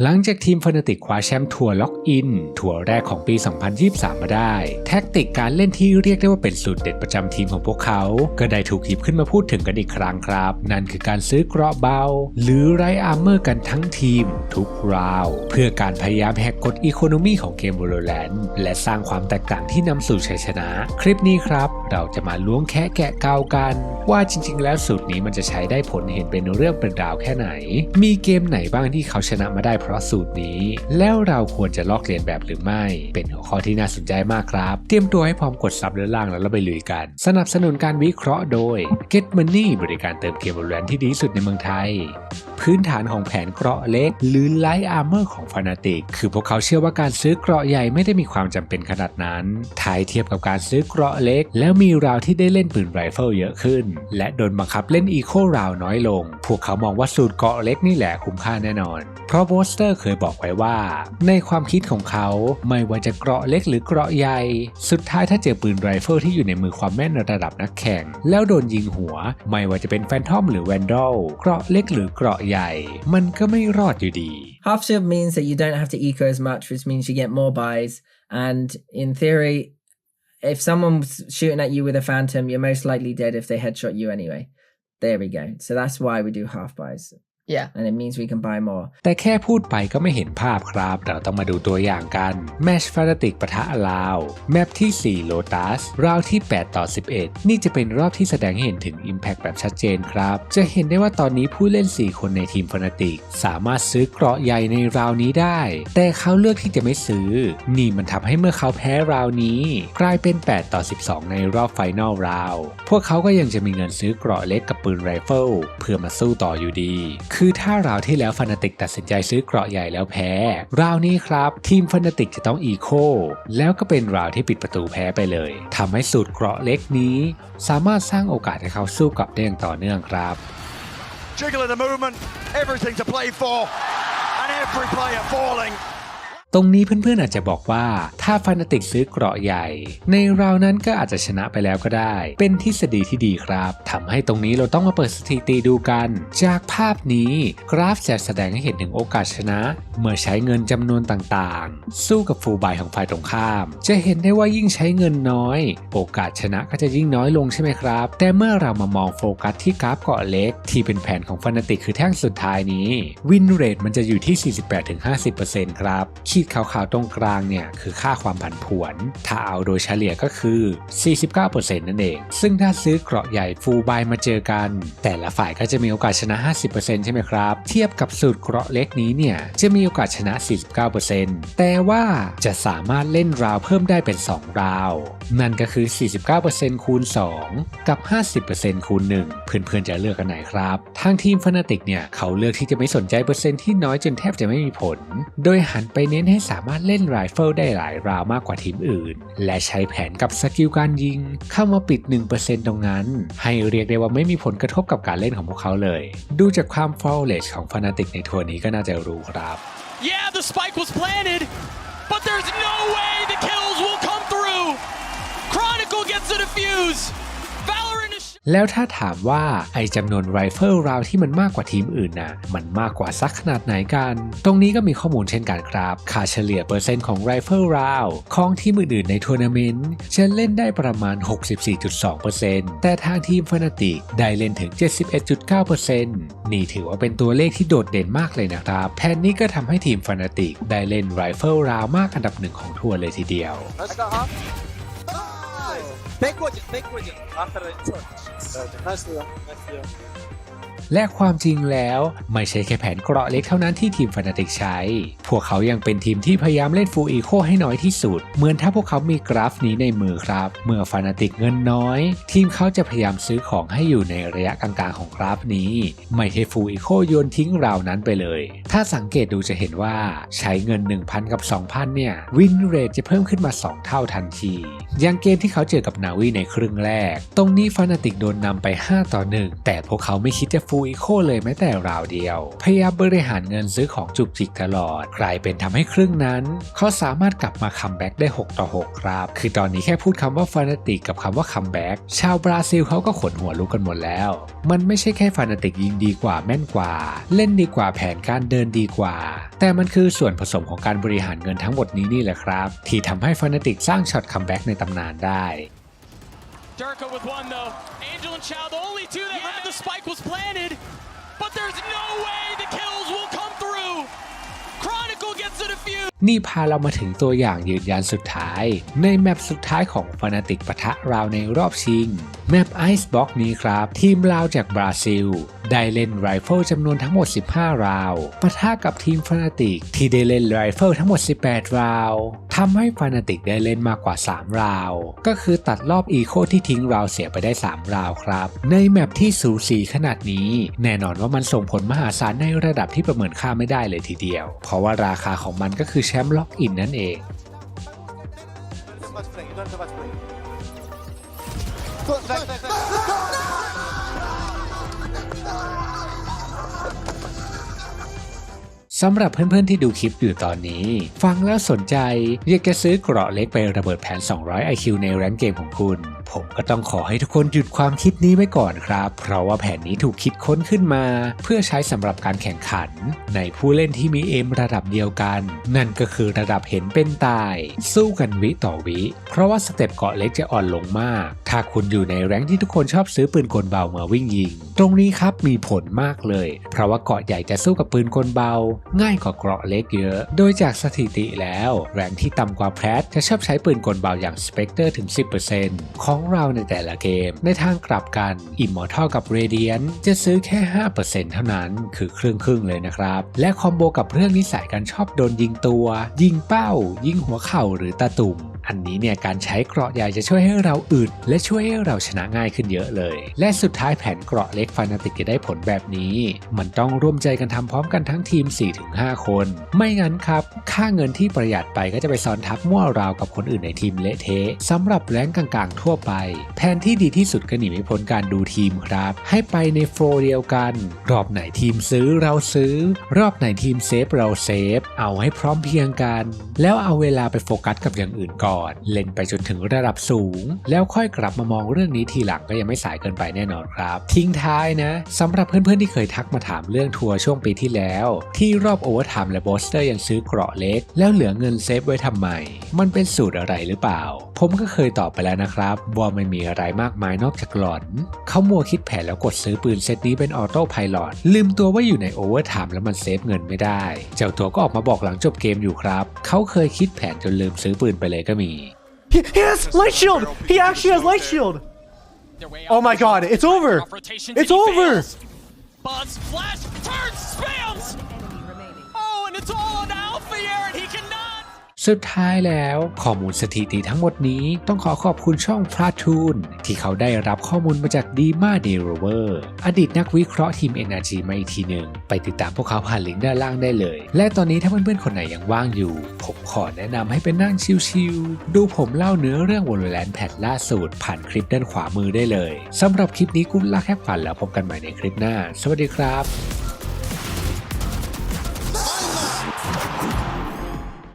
หลังจากทีมฟนาติกคว้าแชมป์ทัวร์ล็อกอิน ทัวร์แรกของปี 2023 มาได้ แท็กติกการเล่นที่เรียกได้ว่าเป็นสูตรเด็ดประจำทีมของพวกเขา ก็ได้ถูกหยิบขึ้นมาพูดถึงกันอีกครั้งครับ นั่นคือการซื้อเกราะเบา หรือไรอาร์เมอร์กันทั้งทีม ทุกราว เพื่อการพยายามแหกกฎอีโคโนมีของเกม Valorant และสร้างความแตกต่างที่นำสู่ชัยชนะ คลิปนี้ครับ เราจะมาล้วงแคะแกะเกากัน ว่าจริง ๆ แล้วสูตรนี้มันจะใช้ได้ผลเห็นเป็นเรื่องเป็นราวแค่ไหน มีเกมไหนบ้างที่เขาชนะมาได้เพราะสูตรนี้ แล้วเราควรจะลอกเลียนแบบหรือไม่ เป็นหัวข้อที่น่าสนใจมากครับ เตรียมตัวให้พร้อมกดซับด้านล่างแล้วเราไปลุยกัน สนับสนุนการวิเคราะห์โดย Get Money บริการเติมเกมบนแรนที่ดีที่สุดในเมืองไทย พื้นฐานของแผนเกราะเล็ก หรือไลท์อาร์เมอร์ของฟานาติก คือพวกเขาเชื่อว่าการซื้อเกราะใหญ่ไม่ได้มีความจำเป็นขนาดนั้นถ่ายเทียบกับการซื้อเกราะเล็ก แล้วมีราวที่ได้เล่นปืนไรเฟิลเยอะขึ้น และโดนบังคับเล่นอีโคราวน้อยลง พวกเขามองว่าสูตรเกราะเล็กนี่แหละคุ้มค่าแน่นอน เพราะโบสเตอร์เคยบอกไว้ว่า ในความคิดของเขาไม่ว่าจะเกราะเล็กหรือเกราะใหญ่ สุดท้ายถ้าเจอปืนไรเฟิลที่อยู่ในมือความแม่นระดับนักแข่ง แล้วโดนยิงหัว ไม่ว่าจะเป็นแฟนทอมหรือแวนดอลเกราะเล็กหรือเกราะใ หญ่ มันก็ไม่รอดอยู่ดี Half shield means that you don't have to eco as much, which means you get more buys. And in theory, if someone's shooting at you with a phantom, you're most likely dead if they headshot you anyway. There we go. So that's why we do half buys. Yeah. And it means we can buy more. แต่แค่พูดไปก็ไม่เห็นภาพครับ เราต้องมาดูตัวอย่างกันแมชฟานาติกปะทะลาว แมปที่4โลตัสราวที่ 8 ต่อ 11 นี่จะเป็นรอบที่แสดงให้เห็นถึง Impact แบบชัดเจนครับ จะเห็นได้ว่าตอนนี้ผู้เล่น 4 คนในทีมฟานาติกสามารถซื้อเกราะใหญ่ในราวนี้ได้ แต่เขาเลือกที่จะไม่ซื้อ นี่มันทำให้เมื่อเขาแพ้ราวนี้ กลายเป็น 8 ต่อ 12 ในรอบไฟนอลราว พวกเขาก็ยังจะมีเงินซื้อเกราะเล็กกับปืนไรเฟิลเพื่อมาสู้ต่ออยู่ดีคืือถ้าราวที่แล้วฟันติกตัดสินใจซื้อเกราะใหญ่แล้วแพ้ ราวนี้ครับ ทีมฟันติกจะต้องอีโคแล้วก็เป็นราวที่ปิดประตูแพ้ไปเลยทำให้สูตรเกราะเล็กนี้ สามารถสร้างโอกาสให้เขาสู้กลับได้อย่างต่อเนื่องครับ Jiggle of the movement, everything to play for, and every player falling. ตรงนี้เพื่อนๆอาจจะบอกว่าถ้าฟานาติกซื้อเกราะใหญ่ ในราวนั้นก็อาจจะชนะไปแล้วก็ได้ เป็นทฤษฎีที่ดีครับทำให้ตรงนี้เราต้องมาเปิดสถิติดูกัน จากภาพนี้กราฟจะแสดงให้เห็นถึงโอกาสชนะ เมื่อใช้เงินจำนวนต่างๆ สู้กับฟูลบายของฝ่ายตรงข้าม จะเห็นได้ว่ายิ่งใช้เงินน้อย โอกาสชนะก็จะยิ่งน้อยลงใช่ไหมครับ แต่เมื่อเรามามองโฟกัสที่กราฟเกาะเล็ก ที่เป็นแผนของฟานาติกคือแท่งสุดท้ายนี้วินเรทมันจะอยู่ที่ 48-50%ครับขีดขาวๆตรงกลางเนี่ยคือค่าความผันผวน ถ้าเอาโดยเฉลี่ยก็คือ 49%นั่นเอง ซึ่งถ้าซื้อเกราะใหญ่ฟูลบายมาเจอกัน แต่ละฝ่ายก็จะมีโอกาสชนะ 50%ใช่ไหมครับ เทียบกับสูตรเกราะเล็กนี้เนี่ยจะมีโอกาสชนะ 49%แต่ว่าจะสามารถเล่นราวเพิ่มได้เป็น 2 ราว นั่นก็คือ 49%คูณ 2 กับ 50%คูณ 1 เพื่อนๆจะเลือกกันไหนครับ ทางทีมฟนาติกเนี่ยเขาเลือกที่จะไม่สนใจเปอร์เซ็นต์ที่น้อยจนแทบจะไม่มีผล โดยหันไปเน้นให้สามารถเล่นไรเฟิลได้หลายราวมากกว่าทีมอื่น และใช้แผนกับสกิลการยิง เข้ามาปิด 1%ตรงนั้น ให้เรียกได้ว่าไม่มีผลกระทบกับการเล่นของพวกเขาเลย ดูจากความ flawless ของฟานาติกในทัวร์นี้ก็น่าจะรู้ครับ Yeah, the spike was planted, but there's no way the kills will come through. Chronicle gets the defuse. แล้วถ้าถามว่าไอจำนวนไรเฟิลราวที่มันมากกว่าทีมอื่นน่ะมันมากกว่าสักขนาดไหนกัน ตรงนี้ก็มีข้อมูลเช่นกันครับค่าเฉลี่ยเปอร์เซ็นต์ของไรเฟิลราวของทีมอื่นๆในทัวร์นาเมนต์จะเล่นได้ประมาณ 64.2%แต่ทางทีมฟนาติกได้เล่นถึง 71.9%นี่ถือว่าเป็นตัวเลขที่โดดเด่นมากเลยนะครับแผนนี้ก็ทำให้ทีมฟนาติกได้เล่นไรเฟิลราวมากอันดับหนึ่งของทัวร์เลยทีเดียว Back Roger, back Roger. After the short. Nice to meet you. Nice to meet you. และความจริงแล้วไม่ใช่แค่แผนเกราะเล็กเท่านั้นที่ทีมฟนาติกใช้ พวกเขายังเป็นทีมที่พยายามเล่นฟูลอีโคให้น้อยที่สุด เหมือนถ้าพวกเขามีกราฟนี้ในมือครับ เมื่อฟนาติกเงินน้อย ทีมเขาจะพยายามซื้อของให้อยู่ในระยะกลางๆของกราฟนี้ ไม่ใช่ฟูลอีโคโยนทิ้งราวนั้นไปเลย ถ้าสังเกตดูจะเห็นว่าใช้เงิน 1,000 กับ 2,000 เนี่ย วินเรทจะเพิ่มขึ้นมา 2 เท่าทันทีอย่างเกมที่เขาเจอกับนาวีในครึ่งแรก ตรงนี้ฟานาติกโดนนำไป 5 ต่อ 1 แต่พวกเขาไม่คิดจะฟูอีโคเลยแม้แต่ราวเดียว พยายามบริหารเงินซื้อของจุกจิกตลอด กลายเป็นทำให้ครึ่งนั้น เขาสามารถกลับมาคัมแบ็กได้ 6 ต่อ 6 ครับ คือตอนนี้แค่พูดคำว่าฟานาติกกับคำว่าคัมแบ็กชาวบราซิลเขาก็ขนหัวลุกกันหมดแล้ว มันไม่ใช่แค่ฟานาติกยิงดีกว่าแม่นกว่า เล่นดีกว่าแผนการเดินดีกว่า แต่มันคือส่วนผสมของการบริหารเงินทั้งหมดนี้นี่แหละครับ ที่ทำให้ฟานาติกสร้างช็อตคัมแบ็กในตำนานได้ Durka with one though. Angel and Chow, the only two that had the spike was planted, but there's no way the kills will come through. Chronicle gets the defuse. นี่พาเรามาถึงตัวอย่างยืนยันสุดท้าย ในแมปสุดท้ายของฟานาติกปะทะราวในรอบชิง แมปไอซ์บ็อกนี้ครับ ทีมราวจากบราซิล ได้เล่นไรเฟิลจำนวนทั้งหมด 15 ราวปะทะกับทีมฟานาติก ที่ได้เล่นไรเฟิลทั้งหมด 18 ราวทำให้ฟานาติกได้เล่นมากกว่า 3 ราว ก็คือตัดรอบอีโคที่ทิ้งราวเสียไปได้ 3 ราวครับ ในแมปที่สูสีขนาดนี้ แน่นอนว่ามันส่งผลมหาศาลในระดับที่ประเมินค่าไม่ได้เลยทีเดียว เพราะว่าราคาของมันก็คือแชมป์ล็อกอินนั่นเองสำหรับเพื่อนๆที่ดูคลิปอยู่ตอนนี้ ฟังแล้วสนใจอยากจะซื้อเกราะเล็กไประเบิดแผน 200 IQ ในแรงเกมของคุณ ผมก็ต้องขอให้ทุกคนหยุดความคิดนี้ไว้ก่อนครับ เพราะว่าแผนนี้ถูกคิดค้นขึ้นมา เพื่อใช้สำหรับการแข่งขัน ในผู้เล่นที่มีเอมระดับเดียวกัน นั่นก็คือระดับเห็นเป็นตาย สู้กันวิต่อวิ เพราะว่าสเต็ปเกาะเล็กจะอ่อนลงมาก ถ้าคุณอยู่ในแรงที่ทุกคนชอบซื้อปืนกลเบามาวิ่งยิงตรงนี้ครับมีผลมากเลย เพราะว่าเกาะใหญ่จะสู้กับปืนกลเบา ง่ายกว่าเกราะเล็กเยอะ โดยจากสถิติแล้ว แรงที่ต่ำกว่าแพทจะชอบใช้ปืนกลเบาอย่างสเปกเตอร์ถึง 10%ของเราในแต่ละเกม ในทางกลับกัน Immortal กับ Radiant จะซื้อแค่ 5%เท่านั้นคือครึ่งครึ่งเลยนะครับ และคอมโบกับเรื่องนิสัยการชอบโดนยิงตัว ยิงเป้า ยิงหัวเข่าหรือตาตุ่ม อันนี้เนี่ยการใช้เกราะใหญ่จะช่วยให้เราอึดและช่วยให้เราชนะง่ายขึ้นเยอะเลย และสุดท้ายแผนเกราะเล็กฟานาติกจะได้ผลแบบนี้ มันต้องร่วมใจกันทำพร้อมกันทั้งทีม 4-5 คน ไม่งั้นครับ ค่าเงินที่ประหยัดไปก็จะไปซ้อนทับมั่วราวกับคนอื่นในทีมเละเทะสำหรับแรงกลางๆ ทั่วไป แผนที่ดีที่สุดก็หนีไม่พ้นการดูทีมครับ ให้ไปในโฟล์เดียวกัน รอบไหนทีมซื้อเราซื้อ รอบไหนทีมเซฟเราเซฟ เอาให้พร้อมเพียงกัน แล้วเอาเวลาไปโฟกัสกับอย่างอื่นก่อนเล่นไปจนถึงระดับสูง แล้วค่อยกลับมามองเรื่องนี้ทีหลังก็ยังไม่สายเกินไปแน่นอนครับ ทิ้งท้ายนะสำหรับเพื่อนๆที่เคยทักมาถามเรื่องทัวร์ช่วงปีที่แล้ว ที่รอบโอเวอร์ไทม์และโบสเตอร์ยังซื้อเกราะเล็ก แล้วเหลือเงินเซฟไว้ทำไม มันเป็นสูตรอะไรหรือเปล่า ผมก็เคยตอบไปแล้วนะครับว่าไม่มีอะไรมากมายนอกจากหลอนเขามัวคิดแผนแล้วกดซื้อปืนเซตนี้เป็นออโต้ไพลอตลืมตัวว่าอยู่ในโอเวอร์ไทม์แล้วมันเซฟเงินไม่ได้ เจ้าตัวก็ออกมาบอกหลังจบเกมอยู่ครับเขาเคยคิดแผนจนลืมซื้อปืนไปเลยก็มี He, he has light shield. He actually has light shield. Oh my God, it's over. It's over. Buzz, flash, turns, spams. Oh, and it's all สุดท้ายแล้วข้อมูลสถิติทั้งหมดนี้ต้องขอขอบคุณช่องพลาทูนที่เขาได้รับข้อมูลมาจากดีมาเดโรเวอร์อดีตนักวิเคราะห์ทีม NRG มาอีกทีหนึ่งไปติดตามพวกเขาผ่านลิงก์ด้านล่างได้เลย และตอนนี้ถ้าเพื่อนๆ คนไหนยังว่างอยู่ ผมขอแนะนำให้เป็นนั่งชิลๆ ดูผมเล่าเนื้อเรื่อง Valorant แพทล่าสุดผ่านคลิปด้านขวามือได้เลยสำหรับคลิปนี้กุ๊ดลักแค่ฝันแล้วพบกันใหม่ในคลิปหน้า สวัสดีครับ